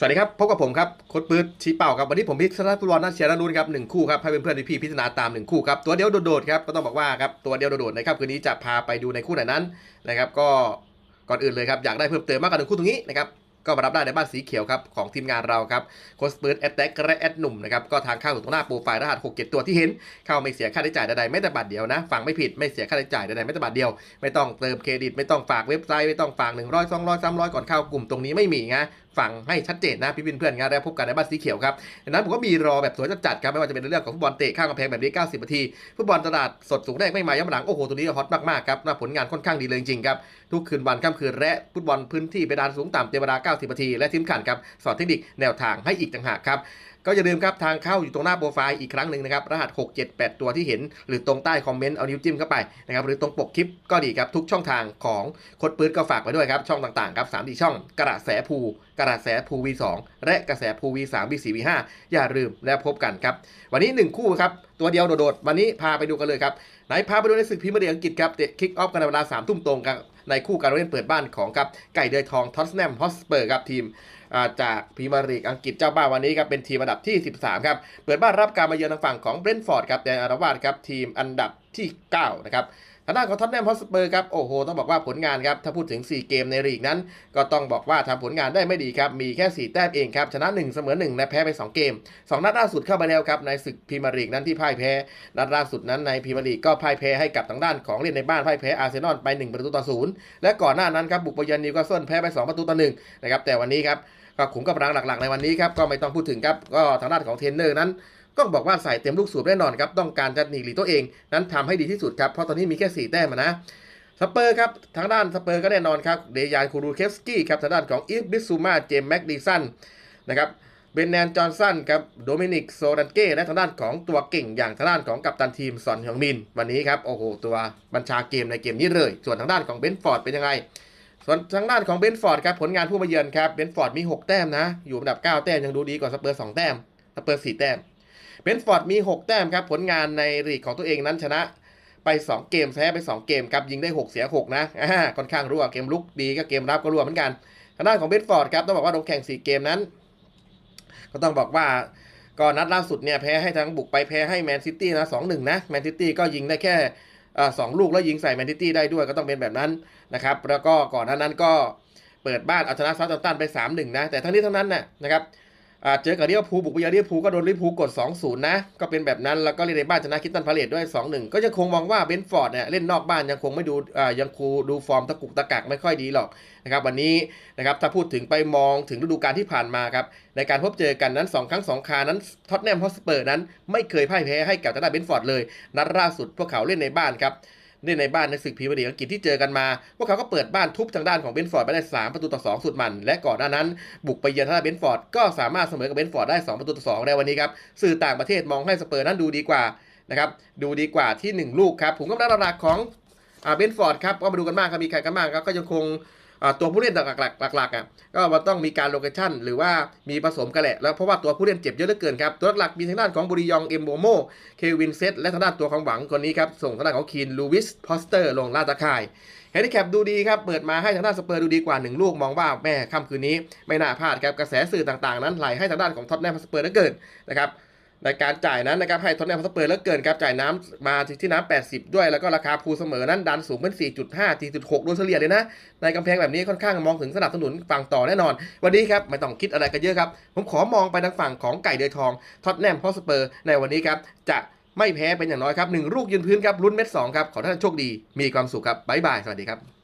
สวัสดีครับพบกับผมครับโค้ดปื๊ดชี้เป่าครับวันนี้ผมพิชนาฟุตบอลนัดเชียร์นัดนู้นครับหนึ่งคู่ครับให้เพื่อนๆพี่พิจารณาตามหนึ่งคู่ครับตัวเดียวโดดๆครับก็ต้องบอกว่าครับตัวเดียวโดดๆนะครับคืนนี้จะพาไปดูในคู่ไหนนั้นนะครับก็ก่อนอื่นเลยครับอยากได้เพิ่มเติมมากกว่าหนึ่งคู่ตรงนี้นะครับก็มารับได้ในบ้านสีเขียวครับของทีมงานเราครับโค้ดปื๊ดแอตแทกและแอดหนุ่มนะครับก็ทางเข้าสู่ตรงหน้าโปรไฟล์รหัส6 7ตัวที่เห็น เข้าไม่เสียค่าใช้จ่ายใดๆไม่แต่บาทเดียวนะฟังไม่ผิดไม่เสียค่าใช้จ่ายใดๆไม่แต่บาทเดียว ไม่ต้องเติมเครดิตไม่ต้องฝากเว็บไซต์ไม่ต้องฝาก100 200 300 ก่อนเข้ากลุ่มตรงนี้ไม่มีนะ ฟังให้ชัดเจนนะพี่เพื่อนงานแล้วพบกันในบ้านสีเขียวครับดังนั้นผมก็มีรอแบบสวยจัดๆครับไม่ว่าจะเป็นเรื่องของฟุตบอลเตะข้ามกำแพงแบบนี้ 90 นาทีฟุตบอลตลาดสดสูงแรกไม่มาย้ำหลังโอ้โหตัวนี้ฮอตมากๆครับผลงานค่อนข้างดีเลยจริงครับทุกคืนวันค่ำคืนและฟุตบอลพื้นที่เพดานสูงต่ำเต็มเวลา 90 นาที และทีมขันครับสอนเทคนิคแนวทางให้อีกต่างหากครับก็อย่าลืมครับทางเข้าอยู่ตรงหน้าโปรไฟล์อีกครั้งหนึ่งนะครับรหัส 6 7 8 ตัวที่เห็น หรือตรงใต้คอมเมนต์เอานิ้วจิ้มเข้าไปนะครับหรือตรงปกคลิปก็ดีครับทุกช่องทางของคดปืนก็ฝากไว้ด้วยครับช่องต่างๆครับ3ามดีช่องกระแสภูกระแสภู V2 และกระแสภู V3 V4 V5 อย่าลืมแล้วพบกันครับ วันนี้ 1 คู่ครับ ตัวเดียวโดดๆ วันนี้พาไปดูกันเลยครับ ไหนพาไปดูในศึกพรีเมียร์ลีกอังกฤษครับเตะคิกออฟกันในเวลา3ทุ่มตรงครับ ในคู่การเล่นเปิดบ้านของครับไก่เดือยทองท็อตแนมฮอสเปอร์ครับทีมาจากพรีเมียร์ลีกอังกฤษเจ้าบ้านวันนี้ครับเป็นทีมอันดับที่ 13 ครับ เปิดบ้านรับการมาเยือนทางฝั่งของเบรนท์ฟอร์ดครับแต่อารวาสครับทีมอันดับที่ 9 นะครับ ทางด้านของท็อตแนมฮอสเปอร์ครับโอ้โหต้องบอกว่าผลงานครับถ้าพูดถึง 4 เกมในลีกนั้น ก็ต้องบอกว่าทำผลงานได้ไม่ดีครับมีแค่ 4 แต้มเองครับชนะ 1 เสมอ1และแพ้ไป 2 เกม 2 นัดล่าสุดเข้ามาแล้วครับในศึกพรีเมียร์ลีกนั้นที่พ่ายแพ้นัดล่าสุดนั้นในพรีเมียร์ลีกก็พ่ายแพ้ให้กับทางด้านของเล่นในบ้านพ่ายแพ้อาร์เซนอลไป 1 ประตูต่อศูนย์และก่อนหน้านั้นครับบุกไปเยือนนิวคาสเซิลแพ้ไป 2 ประตูต่อหนึ่งนะครับแต่วันนี้ครับก็ขุมกำลังหลักๆ ในวันนี้ครับก็ไม่ต้องพูดถึงครับก็ทางด้านของเทรนเนอร์นั้น ก็บอกว่าใส่เต็มลูกสูบแน่นอนครับต้องการจะหนีหลีตัวเอง นั้นทำให้ดีที่สุดครับเพราะตอนนี้มีแค่4แต้มนะสเปอร์ครับทางด้านสเปอร์ก็แน่นอนครับเดยานคูรูเคฟสกี้ครับทางด้านของอีฟบิสซูมาเจมแม็กดีสันนะครับเบนแนนจอห์นสันครับโดมินิกโซดันเก้และทางด้านของตัวเก่งอย่างทางด้านของกัปตันทีมซอนฮยองมิน วันนี้ครับโอ้โหตัวบัญชาเกมในเกมนี้เลย ส่วนทางด้านของเบนฟอร์ดเป็นยังไง ส่วนทางด้านของเบนฟอร์ดครับผลงานผู้มาเยือนครับเบนฟอร์ดมี 6 แต้มนะ อยู่อันดับ 9 แต้มยังดูดีกว่าสเปอร์2แต้มสเปอร์4แต้ม บนฟอร์ดมี 6 แต้มครับ ผลงานในลีกของตัวเองนั้นชนะไป 2 เกมแพ้ไป 2 เกมครับยิงได้ 6 เสีย 6 นะอ่าค่อนข้างรั่วเกมลุกดีก็เกมรับก็รั่วเหมือนกันทางด้านของเบนฟอร์ดครับต้องบอกว่าลงแข่ง 4 เกมนั้น ก็ต้องบอกว่าก็นัดล่าสุดเนี่ยแพ้ให้ทางบุกไปแพ้ให้แมนซิตี้นะสองหนึ่งนะแมนซิตี้ก็ยิงได้แค่สองลูกแล้วยิงใส่แมนซิตี้ได้ด้วยก็ต้องเป็นแบบนั้นนะครับแล้วก็ก่อนหน้านั้นก็เปิดบ้านเอาชนะซาร์ตันตันไป 3-1 นะแต่ทั้งนี้ทั้งนั้นนะนะครับ เจอกับเรียวภูบุกไปเยือนเรียวภูก็โดนเรียวภูกด 2-0 นะ ก็เป็นแบบนั้น แล้วก็เล่นในบ้านชนะคิตตันพาเลตด้วย 2-1 ก็ยังคงมองว่าเบนฟอร์ดเนี่ยเล่นนอกบ้านยังคงไม่ดูยังคงดูฟอร์มตะกุกตะกักไม่ค่อยดีหรอกนะครับวันนี้นะครับถ้าพูดถึงไปมองถึงฤดูกาลที่ผ่านมาครับในการพบเจอกันนั้น 2 ครั้ง 2 คานั้นท็อตแนมฮอสเปอร์นั้นไม่เคยพ่ายแพ้ให้กับทางด้านเบนฟอร์ดเลย นัดล่าสุดพวกเขาเล่นในบ้านครับ เล่นในบ้านในศึกพรีเมียร์ลีกอังกฤษที่เจอกันมา พวกเขาก็เปิดบ้านทุบทางด้านของเบนฟอร์ดไปได้ 3 ประตูต่อ 2 สุดมัน และก่อนหน้านั้น บุกไปเยือนทางด้านเบนฟอร์ดก็สามารถเสมอกับเบนฟอร์ดได้ 2 ประตูต่อ 2 ในวันนี้ครับสื่อต่างประเทศมองให้สเปอร์นั้นดูดีกว่านะครับดูดีกว่าที่ 1 ลูกครับผมก็ได้หลักของอเบนฟอร์ดครับก็มาดูกันบ้างครับมีใครกันบ้างครับก็ยังคง ตัวผู้เล่นหลักๆหลักๆอะก็มันต้องมีการโลเคชั่นหรือว่ามีผสมกันแหละแล้วเพราะว่าตัวผู้เล่นเจ็บเยอะเหลือเกินครับตัวหลักมีทางด้านของบุริยองเอ็มโบโมเควินเซตและทางด้านตัวของหวังคนนี้ครับส่งทางด้านของคีนลูวิสพอสเตอร์ลงลาตะข่ายแฮนดิแคปดูดีครับเปิดมาให้ทางด้านสเปอร์ดูดีกว่า 1 ลูกมองว่าแม่ค่ำคืนนี้ ไม่น่าพลาดครับกระแสสื่อต่างๆ นั้นไหลให้ทางด้านของท็อตแนมสเปอร์เหลือเกินนะครับ ในการจ่ายนั้นนะครับให้ท็อตแนมสเปอร์แล้วเกินครับจ่ายน้ำมาที่น้ำ80 ด้วย แล้วก็ราคาภูเสมอนั้นดันสูงเป็น 4.5 4.6 โดยเฉลี่ยเลยนะ ในกำแพงแบบนี้ค่อนข้างมองถึงสนับสนุนฝั่งต่อแน่นอน วันนี้ครับ ไม่ต้องคิดอะไรกันเยอะครับ ผมขอมองไปทางฝั่งของไก่เดือยทองท็อตแนมฮอสเปอร์ในวันนี้ครับจะไม่แพ้เป็นอย่างน้อยครับหนึ่งลูกยืนพื้นครับลุ้นเม็ดสองครับขอท่านโชคดีมีความสุขครับบ๊ายบายสวัสดีครับ